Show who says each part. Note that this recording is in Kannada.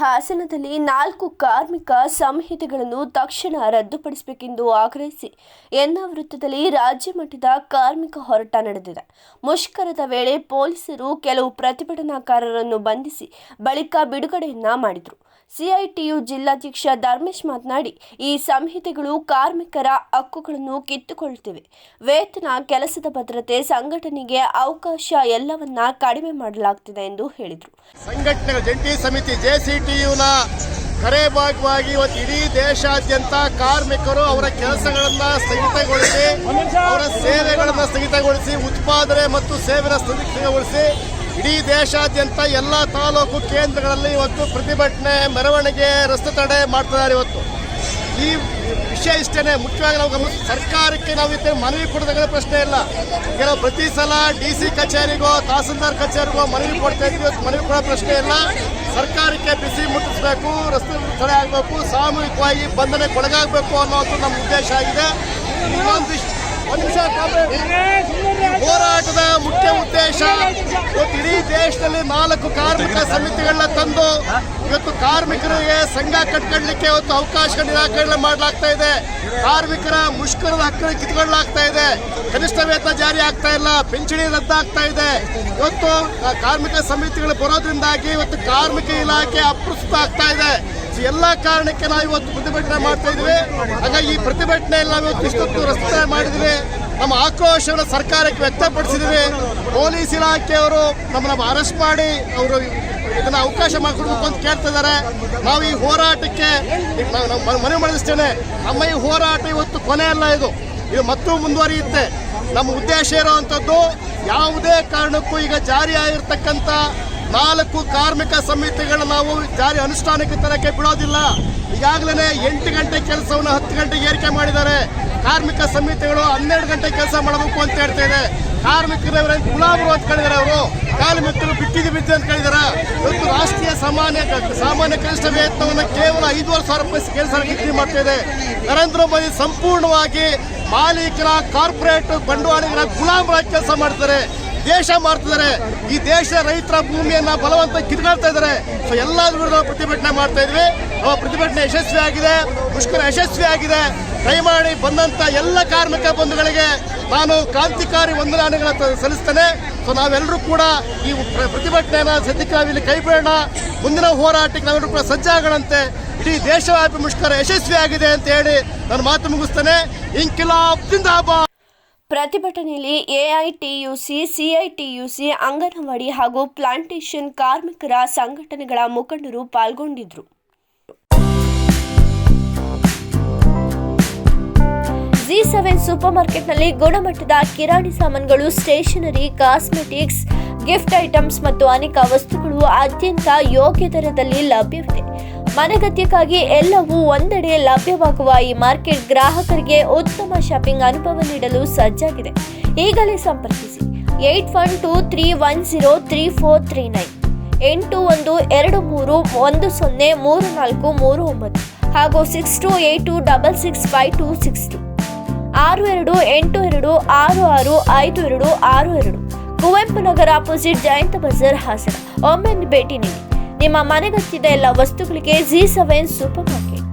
Speaker 1: ಹಾಸನದಲ್ಲಿ ನಾಲ್ಕು ಕಾರ್ಮಿಕ ಸಂಹಿತೆಗಳನ್ನು ತಕ್ಷಣ ರದ್ದುಪಡಿಸಬೇಕೆಂದು ಆಗ್ರಹಿಸಿ ಎನ್ನ ವೃತ್ತದಲ್ಲಿ ರಾಜ್ಯ ಮಟ್ಟದ ಕಾರ್ಮಿಕ ಹೋರಾಟ ನಡೆದಿದೆ. ಮುಷ್ಕರದ ವೇಳೆ ಪೊಲೀಸರು ಕೆಲವು ಪ್ರತಿಭಟನಾಕಾರರನ್ನು ಬಂಧಿಸಿ ಬಳಿಕ ಬಿಡುಗಡೆಯನ್ನ ಮಾಡಿದರು. ಸಿಐಟಿಯು ಜಿಲ್ಲಾಧ್ಯಕ್ಷ ಧರ್ಮೇಶ್ ಮಾತನಾಡಿ, ಈ ಸಂಹಿತೆಗಳು ಕಾರ್ಮಿಕರ ಹಕ್ಕುಗಳನ್ನು ಕಿತ್ತುಕೊಳ್ಳುತ್ತಿವೆ ವೇತನ, ಕೆಲಸದ ಭದ್ರತೆ, ಸಂಘಟನೆಗೆ ಅವಕಾಶ ಎಲ್ಲವನ್ನ ಕಡಿಮೆ ಮಾಡಲಾಗ್ತಿದೆ ಎಂದು ಹೇಳಿದರು.
Speaker 2: ಸಂಘಟನೆಗಳ ಜಂಟಿ ಸಮಿತಿ ಜೆಸಿಟಿಯುನ ಕರೆ ಭಾಗವಾಗಿ ಇವತ್ತು ಇಡೀ ದೇಶಾದ್ಯಂತ ಕಾರ್ಮಿಕರು ಅವರ ಕೆಲಸಗಳನ್ನು ಸ್ಥಗಿತಗೊಳಿಸಿ, ಅವರ ಸೇವೆಗಳನ್ನ ಸ್ಥಗಿತಗೊಳಿಸಿ, ಉತ್ಪಾದನೆ ಮತ್ತು ಸೇವೆನ ಸ್ಥಗಿತಗೊಳಿಸಿ ಇಡೀ ದೇಶಾದ್ಯಂತ ಎಲ್ಲ ತಾಲೂಕು ಕೇಂದ್ರಗಳಲ್ಲಿ ಇವತ್ತು ಪ್ರತಿಭಟನೆ, ಮೆರವಣಿಗೆ, ರಸ್ತೆ ತಡೆ ಮಾಡ್ತಿದ್ದಾರೆ ಇವತ್ತು. ಈ ವಿಷಯ ಇಷ್ಟೇ ಮುಖ್ಯವಾಗಿ ನಾವು ಗಮನ ಸರ್ಕಾರಕ್ಕೆ ನಾವು ಇವತ್ತು ಮನವಿ ಕೊಡೋದಕ್ಕೆ ಪ್ರಶ್ನೆ ಇಲ್ಲ. ನಾವು ಪ್ರತಿ ಸಲ ಡಿ ಸಿ ಕಚೇರಿಗೋ, ತಹಸೀಲ್ದಾರ್ ಕಚೇರಿಗೋ ಮನವಿ ಕೊಡ್ತಾ ಇದ್ವಿ ಮನವಿ ಕೊಡೋ ಪ್ರಶ್ನೆ ಇಲ್ಲ. ಸರ್ಕಾರಕ್ಕೆ ಬಿಸಿ ಮುಟ್ಟಿಸ್ಬೇಕು, ರಸ್ತೆ ತಡೆ ಆಗಬೇಕು, ಸಾಮೂಹಿಕವಾಗಿ ಬಂಧನಕ್ಕೆ ಒಳಗಾಗಬೇಕು ಅನ್ನೋದು ನಮ್ಮ ಉದ್ದೇಶ ಆಗಿದೆ. ಇನ್ನೊಂದು ಹೋರಾಟದ ಮುಖ್ಯ ಉದ್ದೇಶ ಇವತ್ತು ಇಡೀ ದೇಶದಲ್ಲಿ ನಾಲ್ಕು ಕಾರ್ಮಿಕ ಸಮಿತಿಗಳನ್ನ ತಂದು ಇವತ್ತು ಕಾರ್ಮಿಕರಿಗೆ ಸಂಘ ಕಟ್ಕೊಳ್ಳಿಕ್ಕೆ ಇವತ್ತು ಅವಕಾಶ ನಿರಾಕರಣೆ ಮಾಡಲಾಗ್ತಾ ಇದೆ. ಕಾರ್ಮಿಕರ ಮುಷ್ಕರದ ಹಕ್ಕನ್ನು ಕಿತ್ಕೊಳ್ಳಲಾಗ್ತಾ ಇದೆ. ಕನಿಷ್ಠ ವೇತನ ಜಾರಿ ಆಗ್ತಾ ಇಲ್ಲ. ಪಿಂಚಣಿ ರದ್ದಾಗ್ತಾ ಇದೆ. ಇವತ್ತು ಕಾರ್ಮಿಕ ಸಮಿತಿಗಳು ಬರೋದ್ರಿಂದಾಗಿ ಇವತ್ತು ಕಾರ್ಮಿಕ ಇಲಾಖೆ ಅಪ್ರಸ್ತುತ ಆಗ್ತಾ ಇದೆ. ಎಲ್ಲ ಕಾರಣಕ್ಕೆ ನಾವು ಇವತ್ತು ಪ್ರತಿಭಟನೆ ಮಾಡ್ತಾ ಇದ್ದೀವಿ. ಹಾಗಾಗಿ ಈ ಪ್ರತಿಭಟನೆಯಲ್ಲಿ ನಾವು ಇವತ್ತು ಇಷ್ಟೊತ್ತು ರಸ್ತೆ ಮಾಡಿದ್ವಿ ನಮ್ಮ ಆಕ್ರೋಶವನ್ನು ಸರ್ಕಾರಕ್ಕೆ ವ್ಯಕ್ತಪಡಿಸಿದ್ವಿ ಪೊಲೀಸ್ ಇಲಾಖೆಯವರು ನಮ್ಮನ್ನ ಅರೆಸ್ಟ್ ಮಾಡಿ ಅವರು ಇದನ್ನ ಅವಕಾಶ ಮಾಡಿಕೊಡ್ಬೇಕು ಅಂತ ಕೇಳ್ತಾ ಇದ್ದಾರೆ. ನಾವು ಈ ಹೋರಾಟಕ್ಕೆ ಮನವಿ ಮಾಡಿಸ್ತೇನೆ. ನಮ್ಮ ಈ ಹೋರಾಟ ಇವತ್ತು ಕೊನೆ ಅಲ್ಲ ಇದು. ಇದು ಮತ್ತೂ ಮುಂದುವರಿಯುತ್ತೆ. ನಮ್ಮ ಉದ್ದೇಶ ಇರುವಂಥದ್ದು ಯಾವುದೇ ಕಾರಣಕ್ಕೂ ಈಗ ಜಾರಿಯಾಗಿರ್ತಕ್ಕಂಥ ನಾಲ್ಕು ಕಾರ್ಮಿಕ ಸಮಿತಿಗಳ ನಾವು ಜಾರಿ ಅನುಷ್ಠಾನಕ್ಕೆ ತರಕ್ಕೆ ಬಿಡೋದಿಲ್ಲ. ಈಗಾಗಲೇ ಎಂಟು ಗಂಟೆ ಕೆಲಸವನ್ನು ಹತ್ತು ಗಂಟೆಗೆ ಏರಿಕೆ ಮಾಡಿದ್ದಾರೆ. ಕಾರ್ಮಿಕ ಸಮಿತಿಗಳು ಹನ್ನೆರಡು ಗಂಟೆ ಕೆಲಸ ಮಾಡಬೇಕು ಅಂತ ಹೇಳ್ತಾ ಇದೆ. ಕಾರ್ಮಿಕರು ಗುಲಾಬರು ಅಂತ ಕೇಳಿದಾರೆ ಅವರು. ಕಾರ್ಮಿಕರು ಬಿಟ್ಟಿದ್ದು ಬಿದ್ದು ಅಂತ ಕೇಳಿದಾರೆ. ಇವತ್ತು ರಾಷ್ಟ್ರೀಯ ಸಾಮಾನ್ಯ ಸಾಮಾನ್ಯ ಕನಿಷ್ಠ ವೇತನವನ್ನು ಕೇವಲ ಐದುವರೆ ಸಾವಿರ ರೂಪಾಯಿ ಕೆಲಸ ನಿಗದಿ ಮಾಡ್ತಾ ಇದೆ. ನರೇಂದ್ರ ಮೋದಿ ಸಂಪೂರ್ಣವಾಗಿ ಮಾಲೀಕರ, ಕಾರ್ಪೊರೇಟ್ ಬಂಡವಾಳಿಗರ ಗುಲಾಮರಾಗಿ ಕೆಲಸ ಮಾಡ್ತಾರೆ. ದೇಶ ಮಾಡ್ತಿದ್ದಾರೆ. ಈ ದೇಶದ ರೈತರ ಭೂಮಿಯನ್ನ ಬಲವಂತ ಕಿತ್ಕೊಳ್ತಾ ಇದ್ದಾರೆ. ಸೊ ಎಲ್ಲಾದ್ರೂ ವಿರುದ್ಧ ಪ್ರತಿಭಟನೆ ಮಾಡ್ತಾ ಇದ್ವಿ. ಆ ಪ್ರತಿಭಟನೆ ಯಶಸ್ವಿ ಆಗಿದೆ. ಮುಷ್ಕರ ಯಶಸ್ವಿ ಆಗಿದೆ. ದಯಮಾಡಿ ಬಂದಂತ ಎಲ್ಲ ಕಾರ್ಮಿಕ ಬಂಧುಗಳಿಗೆ ನಾನು ಕ್ರಾಂತಿಕಾರಿ ವಂದನಾನೆಗಳ ಸಲ್ಲಿಸ್ತೇನೆ. ಸೊ ನಾವೆಲ್ಲರೂ ಕೂಡ ಈ ಪ್ರ- ಪ್ರತಿಭಟನೆಯನ್ನ ಸದ್ಯಕ್ಕೆ ನಾವಿಲ್ಲಿ ಕೈ ಬಿಡೋಣ ಮುಂದಿನ ಹೋರಾಟಕ್ಕೆ ನಾವೆಲ್ಲರೂ ಕೂಡ ಸಜ್ಜಾಗೋಣಂತೆ ಇಡೀ ದೇಶವ್ಯಾಪಿ ಮುಷ್ಕರ ಯಶಸ್ವಿ ಆಗಿದೆ ಅಂತ ಹೇಳಿ ನಾನು ಮಾತು ಮುಗಿಸ್ತೇನೆ. ಇಂಕಿಲಾಬ್ ಜಿಂದಾಬಾದ್!
Speaker 1: ಪ್ರತಿಭಟನೆಯಲ್ಲಿ ಎಐಟಿಯುಸಿ, ಸಿಐಟಿಯುಸಿ, ಅಂಗನವಾಡಿ ಹಾಗೂ ಪ್ಲಾಂಟೇಷನ್ ಕಾರ್ಮಿಕರ ಸಂಘಟನೆಗಳ ಮುಖಂಡರು ಪಾಲ್ಗೊಂಡಿದ್ದರು. ಜಿ ಸೆವೆನ್ ಸೂಪರ್ ಮಾರ್ಕೆಟ್ನಲ್ಲಿ ಗುಣಮಟ್ಟದ ಕಿರಾಣಿ ಸಾಮಾನುಗಳು, ಸ್ಟೇಷನರಿ, ಕಾಸ್ಮೆಟಿಕ್ಸ್, ಗಿಫ್ಟ್ ಐಟಮ್ಸ್ ಮತ್ತು ಅನೇಕ ವಸ್ತುಗಳು ಅತ್ಯಂತ ಯೋಗ್ಯ ದರದಲ್ಲಿ ಲಭ್ಯವಿದೆ. ಮನೆಗತ್ಯಕ್ಕಾಗಿ ಎಲ್ಲವೂ ಒಂದೆಡೆ ಲಭ್ಯವಾಗುವ ಈ ಮಾರ್ಕೆಟ್ ಗ್ರಾಹಕರಿಗೆ ಉತ್ತಮ ಶಾಪಿಂಗ್ ಅನುಭವ ನೀಡಲು ಸಜ್ಜಾಗಿದೆ. ಈಗಲೇ ಸಂಪರ್ಕಿಸಿ. Eight one two three one zero three four three nine. ಎಂಟು ಒಂದು ಎರಡು ಮೂರು ಒಂದು ಸೊನ್ನೆ ಮೂರು ನಾಲ್ಕು ಮೂರು ಒಂಬತ್ತು ಹಾಗೂ six two eight two double six five two six two. ಆರು ಎರಡು ಎಂಟು ಎರಡು ಆರು ಆರು ಐದು ಎರಡು ಆರು ಎರಡು. ಕುವೆಂಪು ನಗರ ಅಪೋಸಿಟ್ ಜಯಂತ ಬಜಾರ್ ಹಾಸನ. ಒಮ್ಮೆ ಭೇಟಿ ನೀಡಿ. ನಿಮ್ಮ ಮನೆಗತ್ತಿದ ಎಲ್ಲ ವಸ್ತುಗಳಿಗೆ ಜಿ ಸೆವೆನ್ ಸೂಪರ್ ಮಾರ್ಕೆಟ್